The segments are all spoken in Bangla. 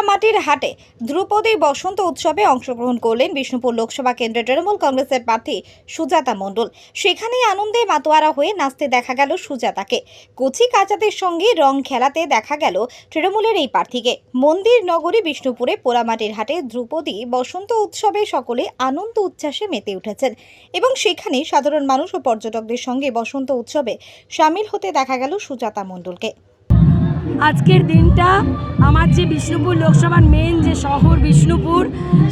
পোড়ামাটির হাটে ধ্রুপদী বসন্ত উৎসবে অংশগ্রহণ করলেন বিষ্ণুপুর লোকসভা কেন্দ্রের তৃণমূল কংগ্রেসের প্রার্থী সুজাতা মণ্ডল। সেখানেই আনন্দে মাতোয়ারা হয়ে নাচতে দেখা গেল সুজাতাকে। কচি কাচাদের সঙ্গে রং খেলাতে দেখা গেল তৃণমূলের এই প্রার্থীকে। মন্দির নগরী বিষ্ণুপুরে পোড়ামাটির হাটে ধ্রুপদী বসন্ত উৎসবে সকলে আনন্দ উচ্ছ্বাসে মেতে উঠেছেন এবং সেখানে সাধারণ মানুষ ও পর্যটকদের সঙ্গে বসন্ত উৎসবে সামিল হতে দেখা গেল সুজাতা মণ্ডলকে। আজকের দিনটা আমার যে বিষ্ণুপুর লোকসভার মেন যে শহর বিষ্ণুপুর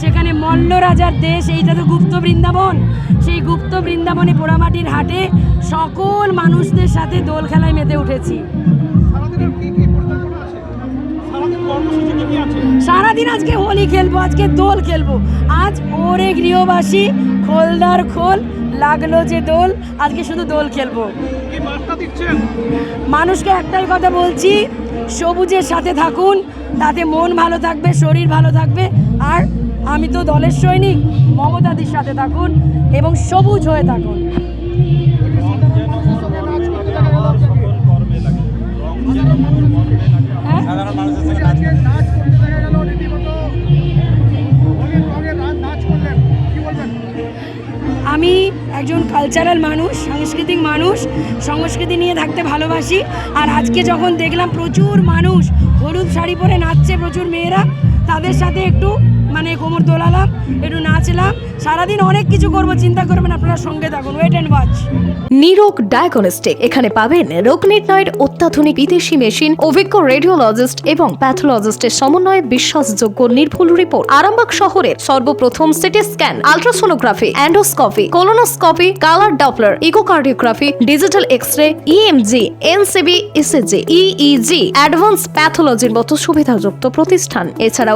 সেখানে মল্ল রাজার দেশ এইটা তো গুপ্ত বৃন্দাবন। সেই গুপ্ত বৃন্দাবনে পোড়ামাটির হাটে সকল মানুষদের সাথে দোল খেলায় মেতে উঠেছি। সারাদিন আজকে হোলি খেলব আজকে দোল খেলব। আজ ওরে গৃহবাসী খোলদার খোল লাগল যে দোল আজকে শুধু দোল খেলব। মানুষকে একটাই কথা বলছি সবুজের সাথে থাকুন তাতে মন ভালো থাকবে শরীর ভালো থাকবে। আর আমি তো দলের সৈনিক মমতাদির সাথে থাকুন এবং সবুজ হয়ে থাকুন। একজন কালচারাল মানুষ, সাংস্কৃতিক মানুষ, সংস্কৃতি নিয়ে থাকতে ভালোবাসি। আর আজকে যখন দেখলাম প্রচুর মানুষ হলুদ শাড়ি পরে নাচছে, প্রচুর মেয়েরা তাদের সাথে একটু মানে কোমর দোলালাম, একটু নাচলাম। সারাদিন অনেক কিছু করব, চিন্তা করবেন আপনারা সঙ্গে থাকুন wait and watch Nirog diagnostic, এখানে পাবেন রোগ নির্ণয়ের অত্যাধুনিক বিদেশি মেশিন, অভিজ্ঞ রেডিওলজিস্ট এবং প্যাথোলজিস্টের সমন্বয়ে বিশ্বাসযোগ্য নির্ভুল রিপোর্ট আরামবাগ শহরের সর্বপ্রথম CT scan ultrasonography endoscopy colonoscopy colour doppler echocardiography digital X ray EMG NCV ECG EEG advance প্যাথোলজির মতো সুবিধাযুক্ত প্রতিষ্ঠান। এছাড়াও